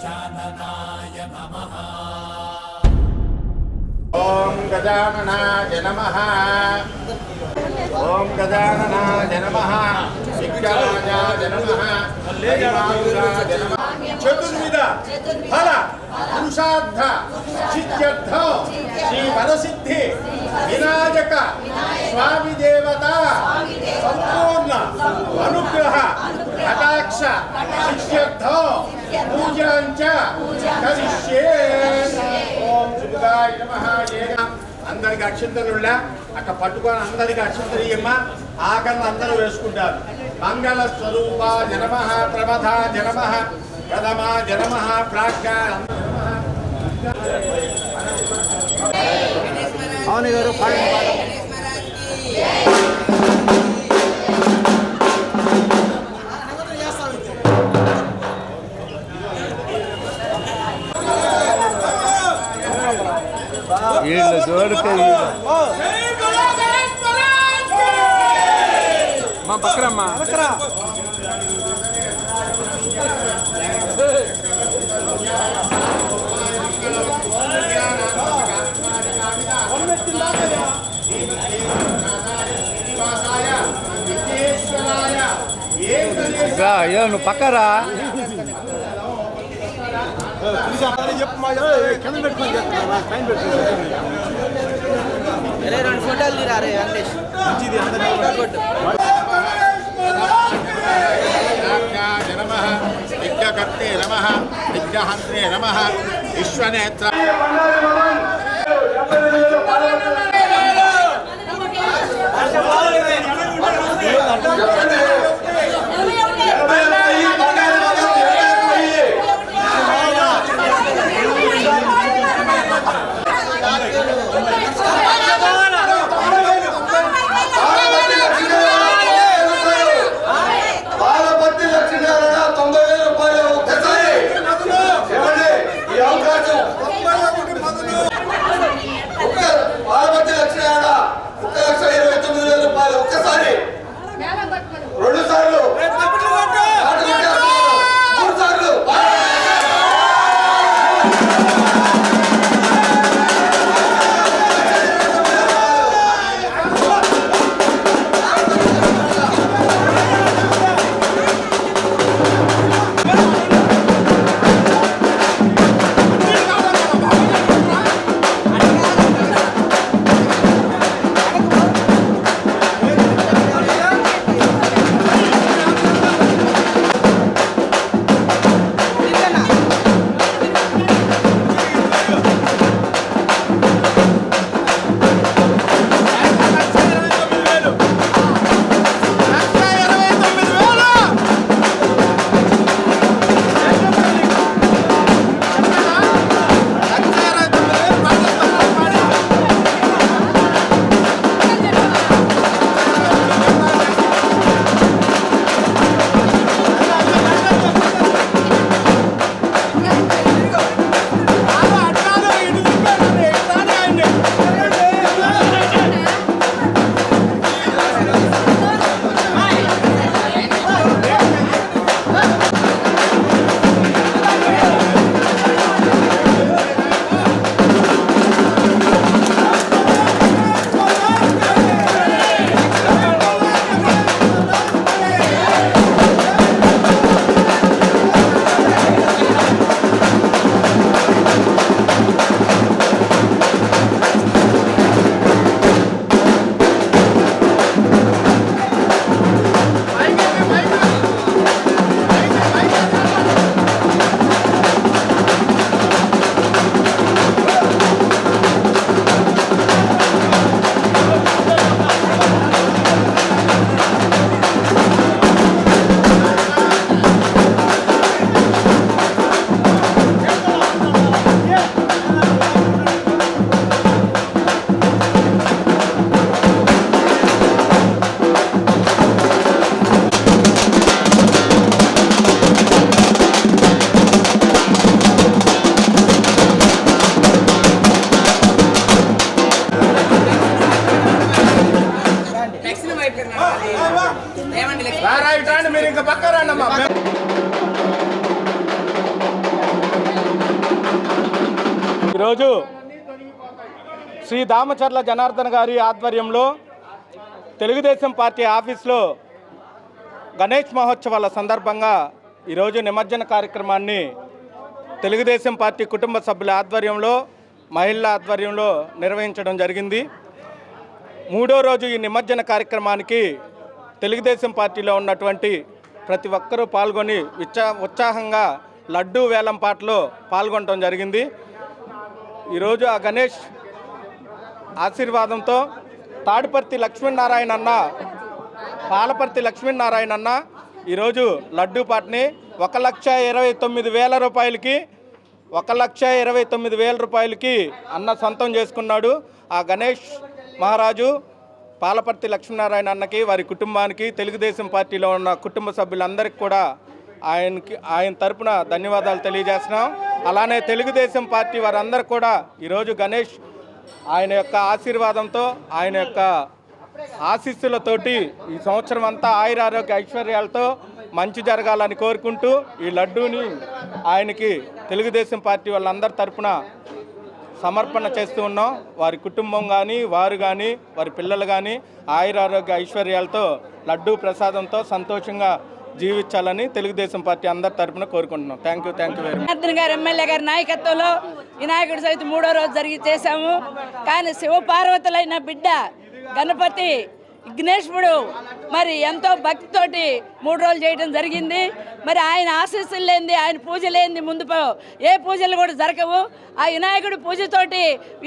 गजाननाय नमः ఓం గజాననాయ నమ ఓం గజాననాయ నమ విఘ్నరాజాయ నమ హరిమాధురాయ నమ చతుర్విధ ఫల పురుషార్థ సిద్ధ్యర్థ శ్రీ వరసిద్ధి వినాయక స్వామి దేవత సంపూర్ణ అనుగ్రహ కటాక్ష శిష్యర్థ పూజాంచ కరిష్యే ఓం నమః. అందరికి అక్షంతలుళ్ళ. అక్కడ పట్టుకొని అందరికి అక్షంతరీయమ్మ ఆకరణ అందరూ వేసుకుంటారు. మంగళ స్వరూప జనమ ప్రమథ జనమ ప్రథమ జనమ ప్రాజ్ఞ అవును గారు పాడండి వీళ్ళు దోడితే మా పక్కరమ్మా అయ్యో నువ్వు పక్కరా? రెండు ఫోటోలు తీరారే వెంకటేష్ నమ విజ్ఞకర్తే నమ విజ్ఞహంత్రే నమ విశ్వనేత్ర బాలపత్తి శ్రీ దామచర్ల జనార్దన్ గారి ఆధ్వర్యంలో తెలుగుదేశం పార్టీ ఆఫీస్లో గణేష్ మహోత్సవాల సందర్భంగా ఈరోజు నిమజ్జన కార్యక్రమాన్ని తెలుగుదేశం పార్టీ కుటుంబ సభ్యుల ఆధ్వర్యంలో మహిళల ఆధ్వర్యంలో నిర్వహించడం జరిగింది. మూడో రోజు ఈ నిమజ్జన కార్యక్రమానికి తెలుగుదేశం పార్టీలో ఉన్నటువంటి ప్రతి ఒక్కరూ పాల్గొని ఉత్సా ఉత్సాహంగా లడ్డూ వేలం పాటలో పాల్గొనడం జరిగింది. ఈరోజు ఆ గణేష్ ఆశీర్వాదంతో తాడిపర్తి లక్ష్మీనారాయణ అన్న పాలపర్తి లక్ష్మీనారాయణ అన్న ఈరోజు లడ్డూ పాటని ఒక లక్ష ఇరవై తొమ్మిది వేల రూపాయలకి ఒక లక్ష ఇరవై తొమ్మిది వేల రూపాయలకి అన్న సొంతం చేసుకున్నాడు ఆ గణేష్ మహారాజు పాలపర్తి లక్ష్మీనారాయణ అన్నకి వారి కుటుంబానికి తెలుగుదేశం పార్టీలో ఉన్న కుటుంబ సభ్యులందరికీ కూడా ఆయనకి ఆయన తరపున ధన్యవాదాలు తెలియజేస్తున్నాం. అలానే తెలుగుదేశం పార్టీ వారందరూ కూడా ఈరోజు గణేష్ ఆయన యొక్క ఆశీర్వాదంతో ఆయన యొక్క ఆశీస్సులతోటి ఈ సంవత్సరం అంతా ఆయురారోగ్య ఐశ్వర్యాలతో మంచి జరగాలని కోరుకుంటూ ఈ లడ్డూని ఆయనకి తెలుగుదేశం పార్టీ వాళ్ళందరి తరఫున సమర్పణ చేస్తూ ఉన్నాం. వారి కుటుంబం కానీ వారు కానీ వారి పిల్లలు కానీ ఆయురారోగ్య ఐశ్వర్యాలతో లడ్డూ ప్రసాదంతో సంతోషంగా జీవించాలని తెలుగుదేశం పార్టీ అందరి తరఫున కోరుకుంటున్నాం. Thank you thank you very much గారు ఎమ్మెల్యే గారి నాయకత్వంలో వినాయకుడి సైతం మూడో రోజు జరిగి చేశాము. కానీ శివపార్వతులైన బిడ్డ గణపతి విఘ్నేశ్వరుడు మరి ఎంతో భక్తితోటి మూడు రోజులు చేయడం జరిగింది. మరి ఆయన ఆశీస్సులు లేనిది ఆయన పూజ లేనిది ముందు ఏ పూజలు కూడా జరగవు. ఆ వినాయకుడి పూజతోటి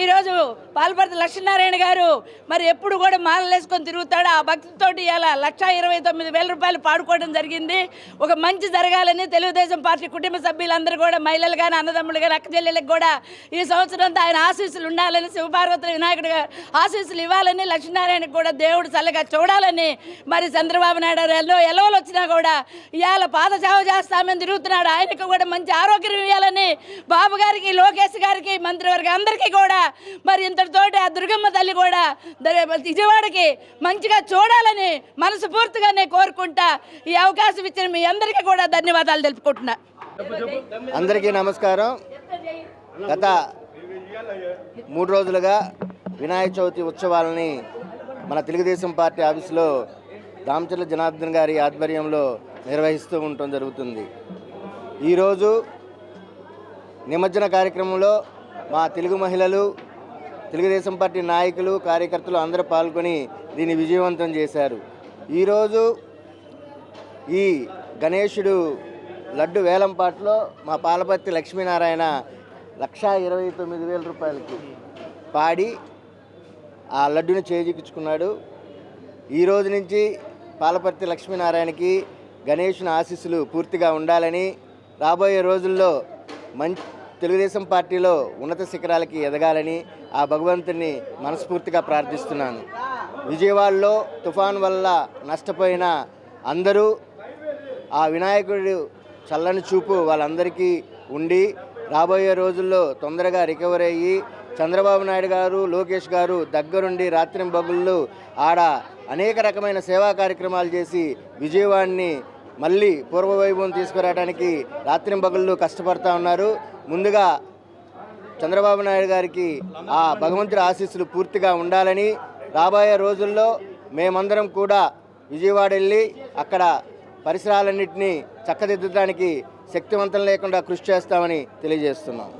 ఈరోజు పాల్పర్తి లక్ష్మీనారాయణ గారు మరి ఎప్పుడు కూడా మాలలేసుకొని తిరుగుతాడు. ఆ భక్తితోటి ఇలా లక్ష ఇరవై తొమ్మిది వేల రూపాయలు పాడుకోవడం జరిగింది. ఒక మంచి జరగాలని తెలుగుదేశం పార్టీ కుటుంబ సభ్యులందరూ కూడా మహిళలు కానీ అన్నదమ్ములు కానీ అక్క కూడా ఈ సంవత్సరం ఆయన ఆశీస్సులు ఉండాలని శివపార్వతుల వినాయకుడు గారు ఆశీస్సులు ఇవ్వాలని లక్ష్మీనారాయణకు కూడా దేవుడు చల్లగా చూడాలని మరి చంద్రబాబు నాయుడు ఎల్లో ఎలవలు వచ్చినా కూడా ఇవాళ పాదసేవ చేస్తామని తిరుగుతున్నాడు. ఆయనకు కూడా మంచి ఆరోగ్యం ఇవ్వాలని బాబు గారికి లోకేష్ గారికి మంత్రివర్గ అందరికీ కూడా మరి ఇంతటితోటి ఆ దుర్గమ్మ తల్లి కూడా విజయవాడకి మంచిగా చూడాలని మనసుపూర్తిగానే కోరుకుంటా ఈ అవకాశం ఇచ్చిన మీ అందరికీ కూడా ధన్యవాదాలు తెలుపుకుంటున్నా. అందరికీ నమస్కారం. గత మూడు రోజులుగా వినాయక చవితి ఉత్సవాలని మన తెలుగుదేశం పార్టీ ఆఫీసులో దామచర్ల జనార్దన్ గారి ఆధ్వర్యంలో నిర్వహిస్తూ ఉండటం జరుగుతుంది. ఈరోజు నిమజ్జన కార్యక్రమంలో మా తెలుగు మహిళలు తెలుగుదేశం పార్టీ నాయకులు కార్యకర్తలు అందరూ పాల్గొని దీన్ని విజయవంతం చేశారు. ఈరోజు ఈ గణేశుడు లడ్డు వేలంపాట్లో మా పాలపర్తి లక్ష్మీనారాయణ లక్షా ఇరవై తొమ్మిది వేల రూపాయలకి పాడి ఆ లడ్డుని చేజిక్కించుకున్నాడు. ఈ రోజు నుంచి పాలపర్తి లక్ష్మీనారాయణకి గణేషుని ఆశీస్సులు పూర్తిగా ఉండాలని రాబోయే రోజుల్లో మంచి తెలుగుదేశం పార్టీలో ఉన్నత శిఖరాలకి ఎదగాలని ఆ భగవంతుని మనస్ఫూర్తిగా ప్రార్థిస్తున్నాను. విజయవాడలో తుఫాన్ వల్ల నష్టపోయిన అందరూ ఆ వినాయకుడు చల్లని చూపు వాళ్ళందరికీ ఉండి రాబోయే రోజుల్లో తొందరగా రికవర్ అయ్యి చంద్రబాబు నాయుడు గారు లోకేష్ గారు దగ్గరుండి రాత్రింబగుళ్ళు ఆడ అనేక రకమైన సేవా కార్యక్రమాలు చేసి విజయవాడని మళ్ళీ పూర్వవైభవం తీసుకురావడానికి రాత్రింబగుళ్ళు కష్టపడతా ఉన్నారు. ముందుగా చంద్రబాబు నాయుడు గారికి ఆ భగవంతుడి ఆశీస్సులు పూర్తిగా ఉండాలని రాబోయే రోజుల్లో మేమందరం కూడా విజయవాడ వెళ్ళి అక్కడ పరిసరాలన్నింటినీ చక్కదిద్దడానికి శక్తివంతం లేకుండా కృషి చేస్తామని తెలియజేస్తున్నాం.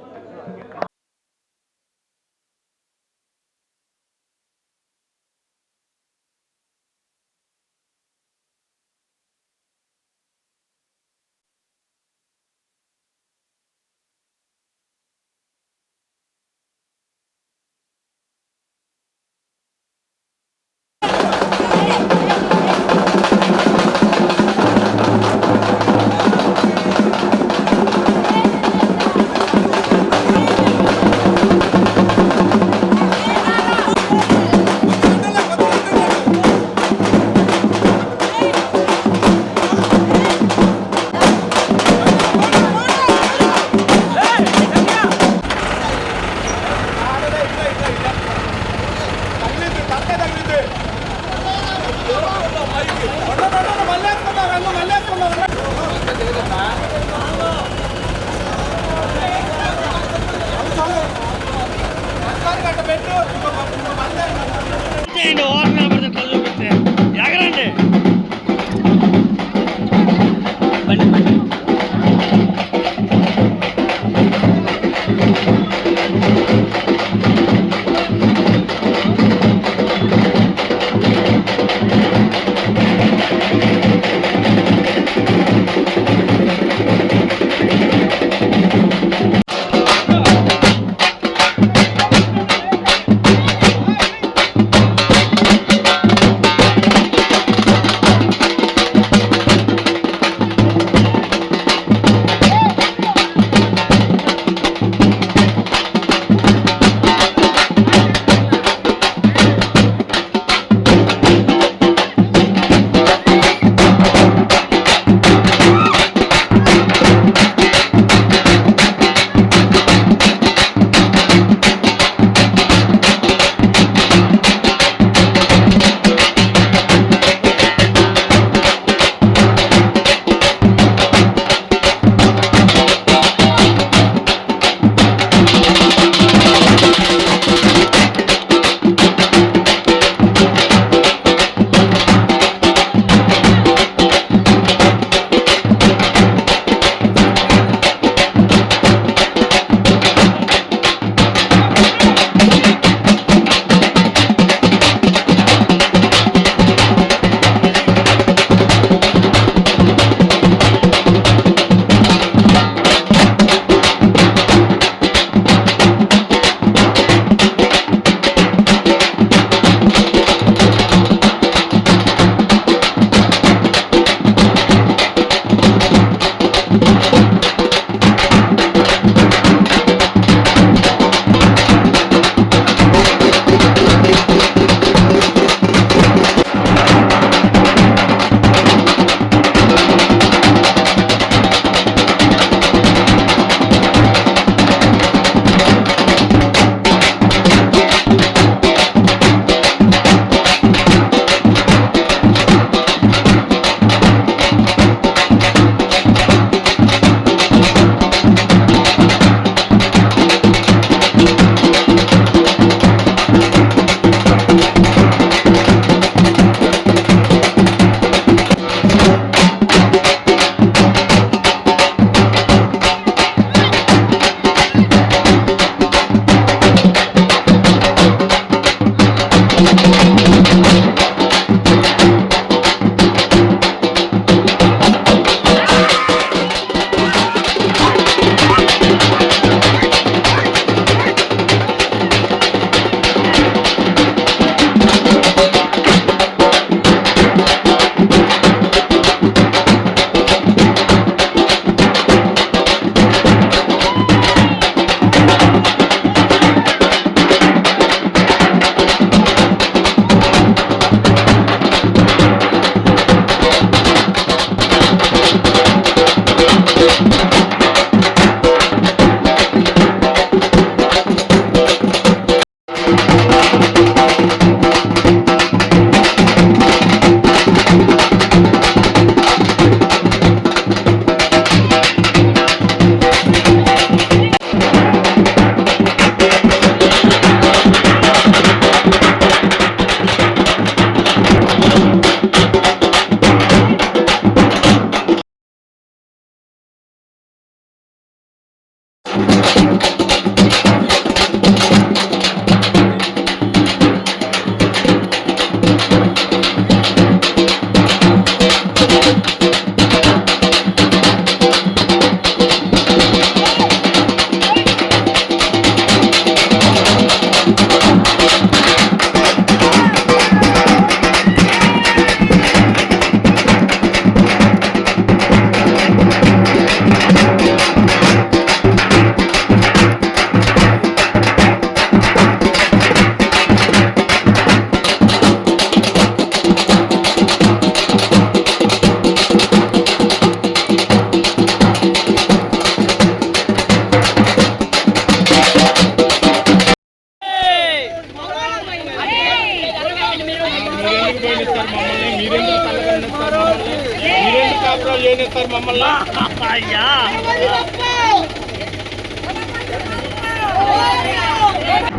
Olha!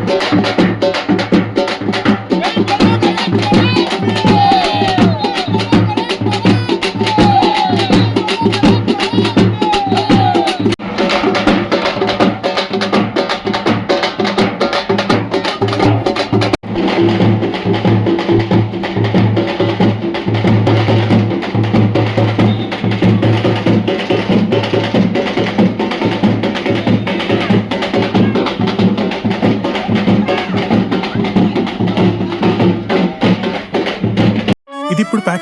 Olha!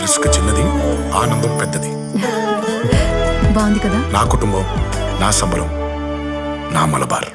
రిస్క్ చిన్నది ఆనందం పెద్దది. బాగుంది కదా? నా కుటుంబం నా సంబరం నా మలబార్.